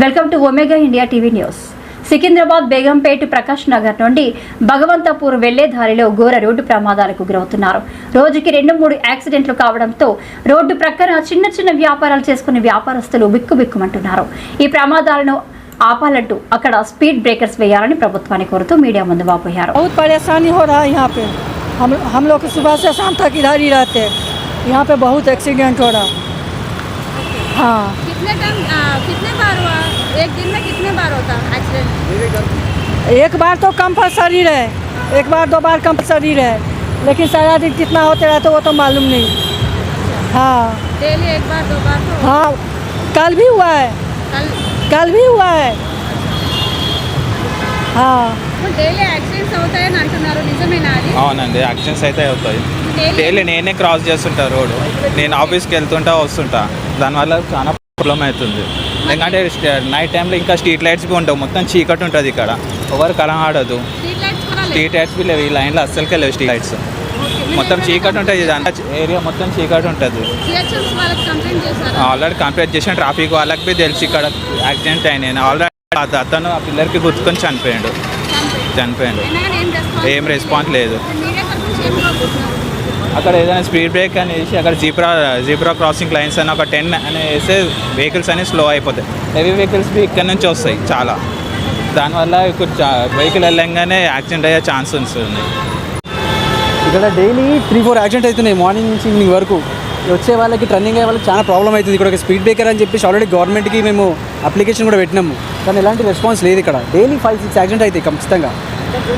Welcome to Omega India TV news. Secunderabad Begumpet Prakash Nagar నుండి భగవంతపూర్ వెళ్ళే దారిలో ఘోర రోడ్డు ప్రమాదాలకు గురవుతున్నారు. రోజుకి రెండు మూడు యాక్సిడెంట్లు కావడంతో రోడ్డు ప్రక్కన చిన్న చిన్న వ్యాపారాలు చేసుకునే వ్యాపారస్తులు బిక్కుబిక్కుమంటున్నారు. ఈ ప్రమాదాలను ఆపాలంటూ అక్కడ స్పీడ్ బ్రేకర్స్ వేయాలని ప్రభుత్వాన్ని కోరుతూ మీడియా ముందు వాపోయారు. బహుత్ పరేషానీ कितने टाइम आ, कितने बार हुआ एक दिन में कितने बार होता एक्सीडेंट एक बार तो कंपलसरी रहे एक बार दो बार कंपलसरी रहे लेकिन सारा दिन कितना होते रहे तो वो तो मालूम नहीं हाँ डेली एक बार दो बार तो हाँ कल भी हुआ है कल कल भी हुआ है हाँ డైలీ యాక్సిడెంట్స్ అవుతాయని అంటున్నారు నిజమేనా అది అవునండి యాక్సిడెంట్స్ అయితే అవుతాయి డైలీ డైలీ నేనే క్రాస్ చేస్తుంటా రోడ్ నేను ఆఫీస్కి వెళ్తుంటా వస్తుంటా దానివల్ల చాలా ప్రాబ్లం అవుతుంది ఎందుకంటే నైట్ టైంలో ఇంకా స్ట్రీట్ లైట్స్ బి ఉండవు. మొత్తం చీకటి ఉంటుంది ఇక్కడ. ఎవరు కలం ఆడదు. స్ట్రీట్ లైట్స్ బి లేవు. ఈ లైన్లో అస్సలకే లేవు స్ట్రీట్ లైట్స్ మొత్తం చీకటి ఉంటుంది. ఇదంతా ఏరియా మొత్తం చీకటి ఉంటుంది. ఆల్రెడీ కంప్లీట్ చేసిన ట్రాఫిక్ వాళ్ళకి బి తెలుసు ఇక్కడ యాక్సిడెంట్ అయినాయి ఆల్రెడీ అతను ఆ పిల్లర్కి గుర్తుకొని చనిపోయాడు. చనిపోయాడు. ఏం రెస్పాన్స్ లేదు. అక్కడ ఏదైనా స్పీడ్ బ్రేక్ అని వేసి అక్కడ జీబ్రా జీబ్రా క్రాసింగ్ లైన్స్ అని ఒక టెన్ అని వేస్తే వెహికల్స్ అనేవి స్లో అయిపోతాయి. హెవీ వెహికల్స్ ఇక్కడ నుంచి వస్తాయి చాలా. దానివల్ల ఇక్కడ వెహికల్ వెళ్ళంగానే యాక్సిడెంట్ అయ్యే ఛాన్స్ ఉంటుంది ఇక్కడ డైలీ త్రీ ఫోర్ యాక్సిడెంట్ అవుతున్నాయి మార్నింగ్ నుంచి ఈవినింగ్ వరకు. వచ్చే వాళ్ళకి టర్నింగ్ అయ్యే వాళ్ళకి చాలా ప్రాబ్లం అవుతుంది. ఇక్కడ ఒక స్పీడ్ బ్రేకర్ అని చెప్పేసి ఆల్రెడీ గవర్నమెంట్కి మేము అప్లికేషన్ కూడా పెట్టినాము. కానీ ఎలాంటి రెస్పాన్స్ లేదు ఇక్కడ. డైలీ ఫైవ్ సిక్స్ యాక్సిడెంట్ అవుతాయి ఖచ్చితంగా.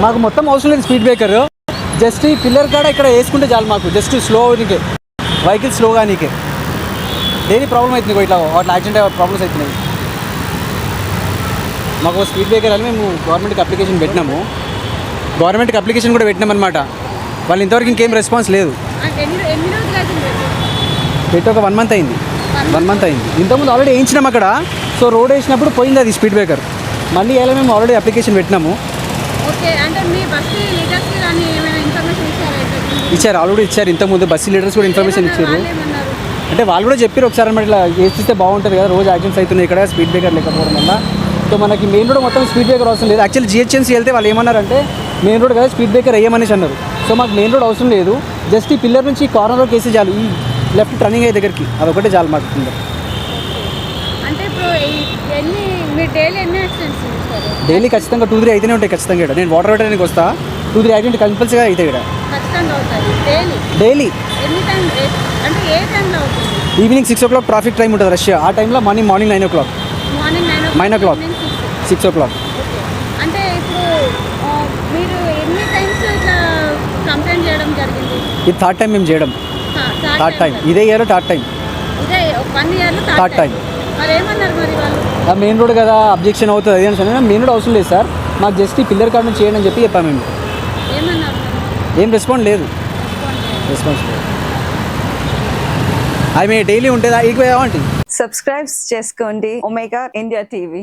మాకు మొత్తం అవసరం లేదు స్పీడ్ బ్రేకర్ జస్ట్ ఈ పిల్లర్ కాడ ఇక్కడ వేసుకుంటే చాలు మాకు. జస్ట్ స్లో నీకే. వెహికల్ స్లోగా నీకే. డైలీ ప్రాబ్లం అవుతుంది ఇట్లా అట్లా యాక్సిడెంట్ అయ్యే ప్రాబ్లమ్స్ అవుతున్నాయి. మాకు స్పీడ్ బ్రేకర్ అని మేము గవర్నమెంట్కి అప్లికేషన్ పెట్టినాము. గవర్నమెంట్కి అప్లికేషన్ కూడా పెట్టినాం అనమాట వాళ్ళు ఇంతవరకు ఇంకేం రెస్పాన్స్ లేదు. పెట్టి ఒక వన్ మంత్ అయింది. వన్ మంత్ అయింది. ఇంతకుముందు ఆల్రెడీ వేయించినాం అక్కడ. సో రోడ్ వేసినప్పుడు పోయింది అది స్పీడ్ బ్రేకర్ మళ్ళీ ఎలా మేము ఆల్రెడీ అప్లికేషన్ పెట్టినాము. ఓకే అంటే మీ బస్సు లీడర్స్ కానీ ఏమైనా ఇన్ఫర్మేషన్ ఇచ్చారా ఇట్లా? ఇచ్చారు ఆల్రెడీ ఇచ్చారు. ఇంతకుముందు బస్సు లీడర్స్ కూడా ఇన్ఫర్మేషన్ ఇచ్చారు. అంటే వాళ్ళు కూడా చెప్పారు ఒకసారి అనమాట ఇట్లా వేసిస్తే బాగుంటుంది కదా రోజు యాక్సిడెంట్స్ అవుతున్నాయి ఇక్కడ స్పీడ్ బ్రేకర్ లేకపోవడం వల్ల. సో మనకి మెయిన్ రోడ్ మొత్తం స్పీడ్ బ్రేకర్ అవసరం లేదు. యాక్చువల్లీ జిహెచ్ఎంసీ వెళ్తే వాళ్ళు ఏమన్నారంటే మెయిన్ రోడ్ కదా స్పీడ్ బ్రేకర్ వేయమనేసి అన్నారు. సో మాకు మెయిన్ రోడ్ అవసరం లేదు. జస్ట్ ఈ పిల్లర్ నుంచి కార్నర్ వరకు వేస్తే చాలు. ఈ లెఫ్ట్ టర్నింగ్ అయ్యే దగ్గరికి. అదొకటే చాలు మాకు ఈ- డైలీ ఖచ్చితంగా టూ త్రీ అయితేనే ఉంటాయి ఖచ్చితంగా నేను వాటర్ పెట్టడానికి వస్తా. టూ త్రీ యాక్సిడెంట్ కంపల్సరీగా అవుతాయి ఇక్కడ. Daily. Evening six o'clock traffic time ఉంటుంది రష్ ఆ టైంలో morning morning nine o'clock. Morning nine Nine o'clock. Six o'clock. అంటే ఇప్పుడు ఆ, మీరు ఎన్ని టైమ్స్ ఇట్లా కంప్లైంట్ చేయడం జరిగింది? ఇది థర్డ్ టైం మేము చేయడం. థర్డ్ టైం ఇదే year third time. Third. Time. Main road కదా అబ్జెక్షన్ అవుతుంది అది అని మెయిన్ రోడ్ అవసరం లేదు సార్. మాకు జస్ట్ ఈ పిల్లర్ కార్డు చేయండి అని చెప్పి చెప్పాము మేము. ఏం రెస్పాండ్ లేదు. రెస్పాన్స్ లేదు. అవి డైలీ ఉంటుందా? ఈక్వే అంటే సబ్స్క్రైబ్ చేసుకోండి. Omega India TV